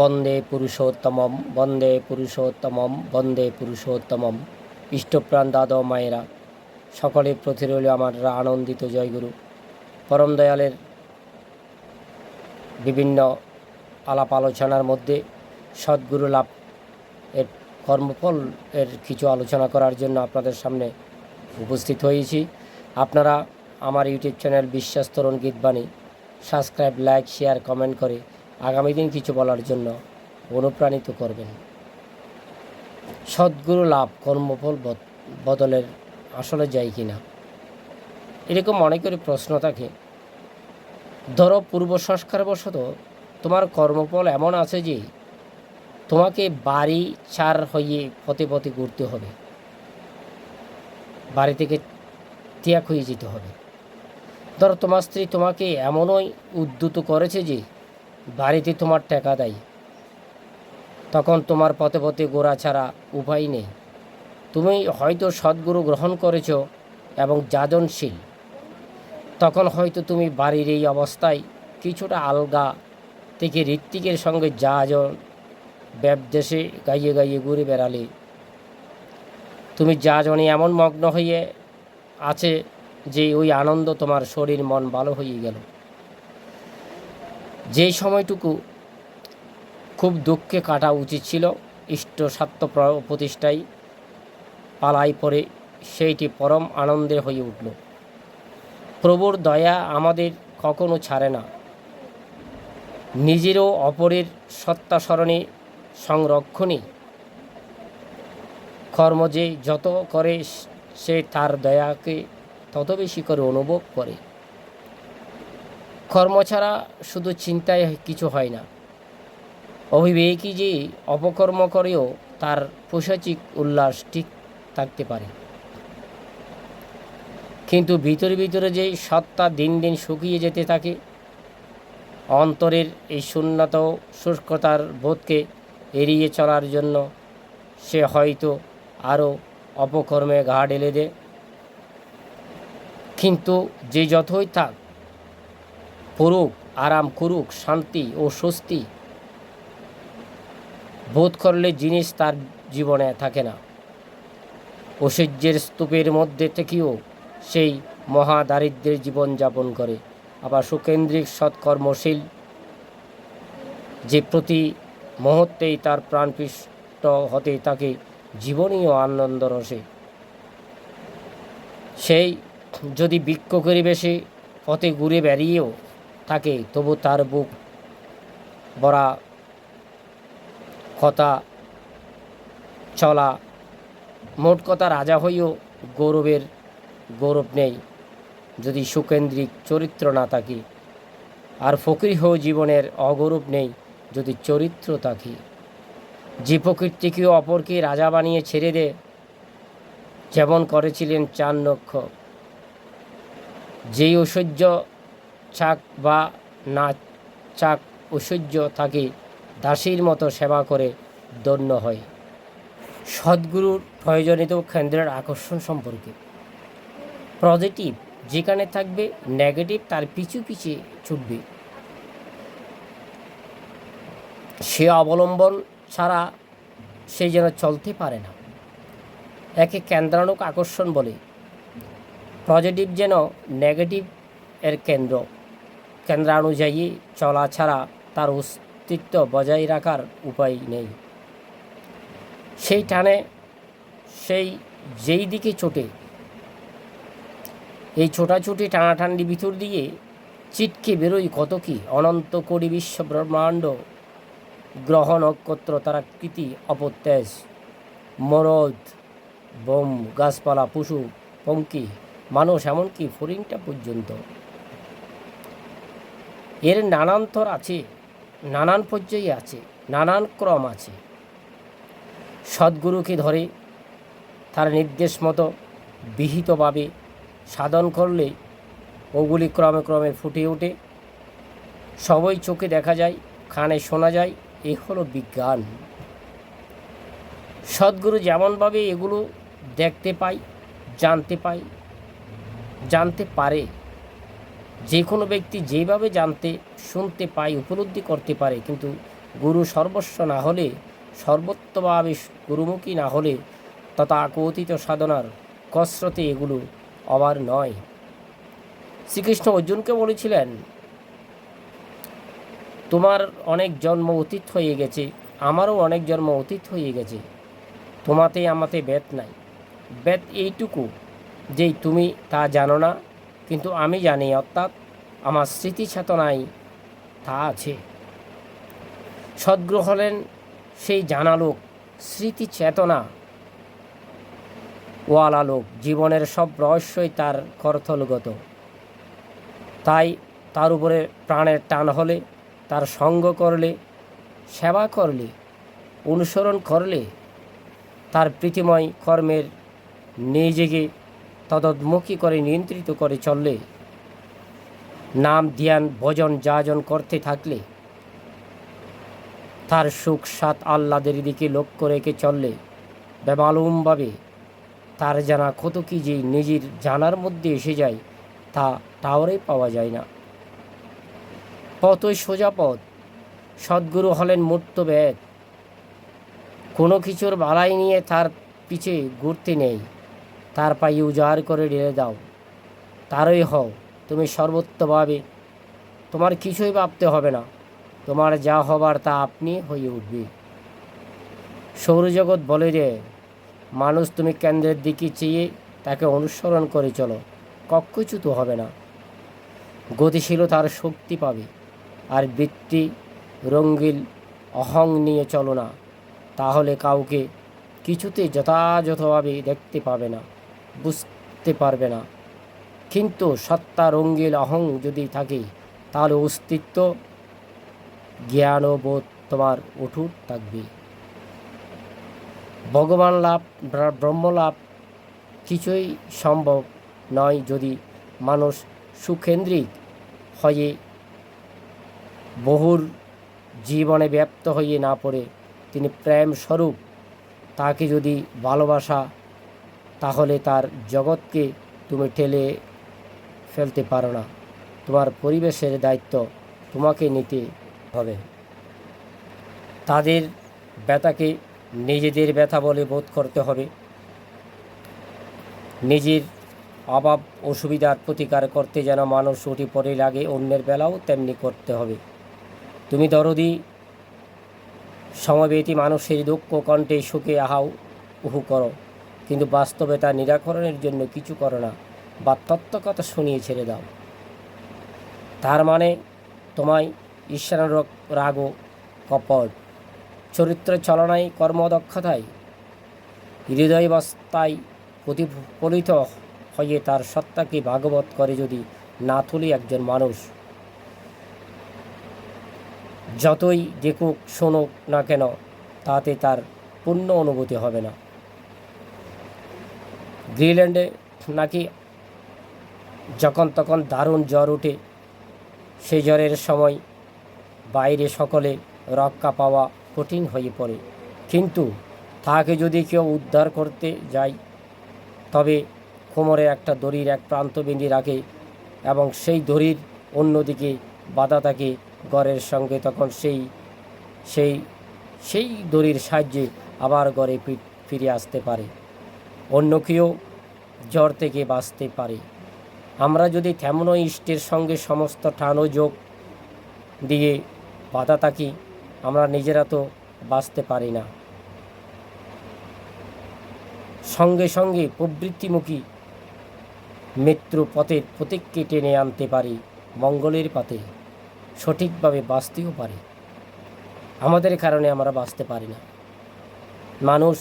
বন্দে পুরুষোত্তমম বন্দে পুরুষোত্তমম বন্দে পুরুষোত্তমম। ইষ্টপ্রাণ দাদা মায়েরা সকলের প্রতি রইল আমার আনন্দিত জয়গুরু। পরম দয়ালের বিভিন্ন আলাপ আলোচনার মধ্যে সদ্গুরু লাভ এর কর্মফল এর কিছু আলোচনা করার জন্য আপনাদের সামনে উপস্থিত হয়েছি। আপনারা আমার YouTube channel Biswas Tarun Gitabani subscribe, like, share, comment করে আগামী দিন কিছু বলার জন্য অনুপ্রাণিত করবেন। সদ্গুরু লাভ, কর্মফল বদ- বদলের আসলে যায় কি না এরকম অনেকেরই প্রশ্ন থাকে। ধরো পূর্ব সংস্কারবশত তোমার কর্মফল এমন আছে যে তোমাকে বাড়ি, চার হয়ে পথে পথে ঘুরতে হবে। বাড়ি থেকে ত্যাগ হয়ে যেতে হবে। ধরো তোমার স্ত্রী তোমাকে এমনই উদ্যুত করেছে যে বাড়িতে তোমার টাকা দেয়। তখন তোমার পথে পথে গোড়া ছাড়া উপায় নেই। তুমি হয়তো সদ্গুরু গ্রহণ করেছ এবং যাজনশীল। তখন হয়তো তুমি বাড়ির এই অবস্থায় কিছুটা আলগা থেকে ঋত্বিকের সঙ্গে যাজন ব্যবদেশে গাইয়ে গাইয়ে ঘুরে বেড়ালে। তুমি যাজনে এমন মগ্ন হয়ে আছে যে ওই আনন্দ তোমার শরীর মন ভালো হয়ে গেল। যেই সময়টুকু খুব দুঃখে কাটা উচিত ছিল, ইষ্ট প্র- প্রতিষ্ঠায় পালাই পড়ে সেইটি পরম আনন্দের হয়ে উঠল। প্রভুর দয়া আমাদের কখনো ছাড়ে না। নিজেরও অপরের সত্তা স্মরণে সংরক্ষণে কর্ম যে যত করে সে তার দয়াকে তত বেশি করে অনুভব করে। কর্ম ছাড়া শুধু চিন্তায় কিছু হয় না। অভিবেকী যে অপকর্ম করেও তার পৈশাচিক উল্লাস ঠিক থাকতে পারে। কিন্তু ভিতরে ভিতরে যে সত্তা দিন দিন শুকিয়ে যেতে থাকে, অন্তরের এই শূন্যত শুষ্কতার বোধকে এড়িয়ে চলার জন্য সে হয়তো আরও অপকর্মে ঘা ঢেলে দেয়। কিন্তু যে যতই থাক পড়ুক আরাম করুক, শান্তি ও স্বস্তি বোধ করলে জিনিস তার জীবনে থাকে না। ঐশ্বর্যের স্তূপের মধ্যে থেকেও সেই মহা দারিদ্র্যের জীবনযাপন করে। আবার সুকেন্দ্রিক সৎকর্মশীল যে প্রতি মুহূর্তেই তার প্রাণপিষ্ট হতে তাকে জীবনীয় আনন্দ রসে। সেই যদি বৃক্ষ পথে ঘুরে বেরিয়েও থাকে, তবু তার বুক বড়া কথা চলা মোট কথা রাজা হইও গৌরবের গৌরব নেই। যদি সুকেন্দ্রিক চরিত্র না থাকে, আর ফকির হয়েও জীবনের অগৌরব নেই, যদি চরিত্র থাকে। যে প্রকৃতিকেও অপরকে রাজা বানিয়ে ছেড়ে দে, যেমন করেছিলেন চার নক্ষ যেই ঐশ্বর্য চাক বা না চাক ঐশ্বর্য থাকে দাসীর মতো সেবা করে দন্য হয়। সদ্গুরুর প্রয়োজনীয় কেন্দ্রের আকর্ষণ সম্পর্কে। পজিটিভ, যেখানে থাকবে, নেগেটিভ তার পিছু পিছে ছুটবে। সে অবলম্বন ছাড়া সে যেন চলতে পারে না। একে কেন্দ্রানুক আকর্ষণ বলে। পজিটিভ যেন নেগেটিভ এর কেন্দ্র। কেন্দ্রানুযায়ী চলা ছাড়া তার অস্তিত্ব বজায় রাখার উপায় নেই। সেই টানে, সেই যেই দিকে ছোটে, এই ছোটাছুটি টানাটানি ভিতর দিয়ে চিটকে বেরোই কত কি অনন্ত কোটি বিশ্ব ব্রহ্মাণ্ড। গ্রহ নক্ষত্র, তারাকৃতি, অপত্যেজ, মরদ, বোম, গাছপালা, পশু, পঙ্কি, মানুষ, এমনকি ফরিংটা পর্যন্ত। এর নানান্তর আছে, নানান পর্যায়ে আছে, নানান ক্রম আছে। সদ্গুরুকে ধরে তার নির্দেশ মতো বিহিতভাবে সাধন করলে ওগুলি ক্রমে ক্রমে ফুটে ওঠে। সবই চোখে দেখা যায়, কানে শোনা যায়, এ হলো বিজ্ঞান। সদ্গুরু যেমনভাবে এগুলো দেখতে পাই জানতে পাই জানতে পারে যে কোনো ব্যক্তি যেভাবে জানতে, শুনতে পায়, উপলব্ধি করতে পারে, কিন্তু গুরু সর্বস্ব না হলে সর্বত্রভাবে গুরুমুখী না হলে তথা কথিত সাধনার কসরতে এগুলো অবার নয়। শ্রীকৃষ্ণ অর্জুনকে বলেছিলেন, তোমার অনেক জন্ম অতীত হয়ে গেছে, আমারও অনেক জন্ম অতীত হয়ে গেছে। তোমাতে আমাতে বেদ নাই। বেদ এইটুকু, যেই তুমি তা জানো না কিন্তু আমি জানি, অর্থাৎ আমার স্মৃতি চেতনায় তা আছে। সদ্গুরু হলেন সেই জানা লোক স্মৃতি চেতনা ওয়ালা লোক। জীবনের সব রহস্যই তার করতলগত। তাই তার উপরে প্রাণের টান হলে, তার সঙ্গ করলে, সেবা করলে, অনুসরণ করলে, তার প্রীতিময় কর্মের নিজেকে তদুন্মুখী করে নিয়ন্ত্রিত করে চললে, নাম, ধ্যান, ভজন, যাজন করতে থাকলে, তার সুখ সাত আহ্লাদের দিকে লক্ষ্য রেখে চললে, বেমালুমভাবে তার জানা কত কি যে নিজের জানার মধ্যে এসে যায় তা টাওয়ারে পাওয়া যায় না। পথই সোজা পথ। সদ্গুরু হলেন মূর্ত মূর্তবেদ কোনো কিছুর বালাই নিয়ে তার পিছে ঘুরতে নেই। তার পায়ে উজাড় করে ঢেলে দাও তারই হও, তুমি সর্বত্রভাবে তোমার কিছুই ভাবতে হবে না। তোমার যা হবার তা আপনি হয়ে উঠবে। সৌরজগৎ বলে যে, মানুষ তুমি কেন্দ্রের দিকে চেয়ে তাকে অনুসরণ করে চলো, কক্ষচ্যুত হবে না। গতিশীলতার শক্তি পাবে, আর বৃত্তি রঙ্গিল অহং নিয়ে চলো না। তাহলে কাউকে কিছুতে যথাযথভাবে দেখতে পাবে না। বুঝতে পারবে না। কিন্তু সত্তা রঙ্গিল অহং যদি থাকে, তাহলে অস্তিত্ব জ্ঞান ও বোধ তোমার অটুট থাকবে। ভগবান লাভ, ব্র- ব্রহ্ম লাভ কিছুই সম্ভব নয় যদি মানুষ সুকেন্দ্রিক হয়ে বহুর জীবনে ব্যপ্ত হয়ে না পড়ে। তিনি প্রেম স্বরূপ তাকে যদি ভালোবাসা তাহলে তার জগৎকে তুমি ঠেলে ফেলতে পারো না। তোমার পরিবেশের দায়িত্ব তোমাকে নিতে হবে। তাদের ব্যথাকে নিজেদের ব্যথা বলে বোধ করতে হবে। নিজের অভাব অসুবিধার প্রতিকার করতে যেন মানুষ উঠে পড়ে লাগে, অন্যের বেলাও তেমনি করতে হবে। তুমি দরদি সমবেতী মানুষের দুঃখ কণ্ঠে সুখে আহাও উহু করো। কিন্তু বাস্তবে তা নিরাকরণের জন্য কিছু করো না, বা তত্ত্বকথা শুনিয়ে ছেড়ে দাও। তার মানে তোমায় ঈশ্বরানুরক রাগ কপট চরিত্র চলনায় কর্মদক্ষতায়, হৃদয়বস্থায় প্রতিফলিত হয়ে তার সত্তাকে ভাগবত করে যদি না তুলি একজন মানুষ। যতই দেখুক, শোনুক না কেন, তাতে তার পূর্ণ অনুভূতি হবে না। গ্রিনল্যান্ডে নাকি যখন তখন দারুণ জ্বর ওঠে সেই জ্বরের সময় বাইরে সকলে রক্ষা পাওয়া কঠিন হয়ে পড়ে। কিন্তু তাকে যদি কেউ উদ্ধার করতে যায়, তবে কোমরে একটা দড়ির এক প্রান্ত বেঁধে রাখে এবং সেই দড়ির অন্যদিকে বাধা থাকে গড়ের সঙ্গে। তখন সেই সেই সেই দড়ির সাহায্যে আবার গড়ে ফিরে আসতে পারে। অন্য কেউ জ্বর থেকে বাঁচতে পারে। আমরা যদি তেমনও ইষ্টের সঙ্গে সমস্ত ও যোগ দিয়ে বাধা থাকি, আমরা নিজেরা তো বাঁচতে পারি না। সঙ্গে সঙ্গে প্রবৃত্তিমুখী মৃত্যু পথের প্রতীককে টেনে আনতে পারি, মঙ্গলের পাতে সঠিকভাবে বাঁচতেও পারি। আমাদের কারণে আমরা বাঁচতে পারি না। মানুষ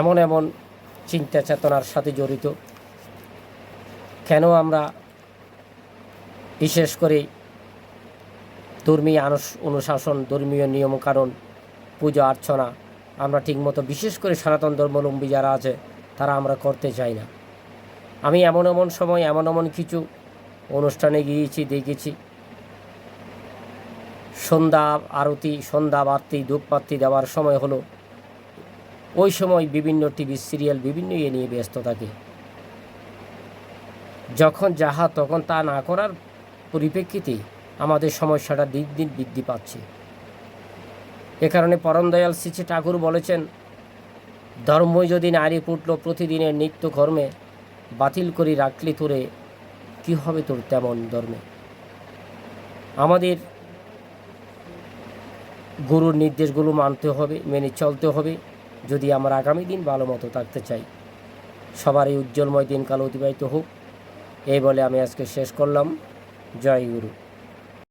এমন এমন চিন্তা চেতনার সাথে জড়িত। কেন আমরা বিশেষ করে ধর্মীয় অনুশাসন, ধর্মীয় নিয়মকানুন, পূজা অর্চনা, আমরা ঠিকমতো বিশেষ করে সনাতন ধর্মাবলম্বী যারা আছে, তারা আমরা করতে চাই না। আমি এমন এমন সময় এমন এমন কিছু অনুষ্ঠানে গিয়েছি, দেখেছি। সন্ধ্যা আরতি, সন্ধ্যা বাতি, ধূপবাতি দেওয়ার সময় হলো ওই সময় বিভিন্ন টিভি সিরিয়াল বিভিন্ন ইয়ে নিয়ে ব্যস্ত থাকে। যখন যাহা তখন তা না করার পরিপ্রেক্ষিতে আমাদের সমস্যাটা দিন দিন বৃদ্ধি পাচ্ছে। এ কারণে পরম দয়াল শ্রী ঠাকুর বলেছেন ধর্মই যদি নারী পুটল প্রতিদিনের নিত্য কর্মে বাতিল করে রাখলি তোরে, কী হবে তোর তেমন ধর্মে? আমাদের গুরুর নির্দেশগুলো মানতে হবে, মেনে চলতে হবে। যদি আমরা আগামী দিন ভালো মতো থাকতে চাই, সবার এই উজ্জ্বলময় দিনকাল অতিবাহিত হোক। এই বলে আমি আজকে শেষ করলাম। জয় গুরু।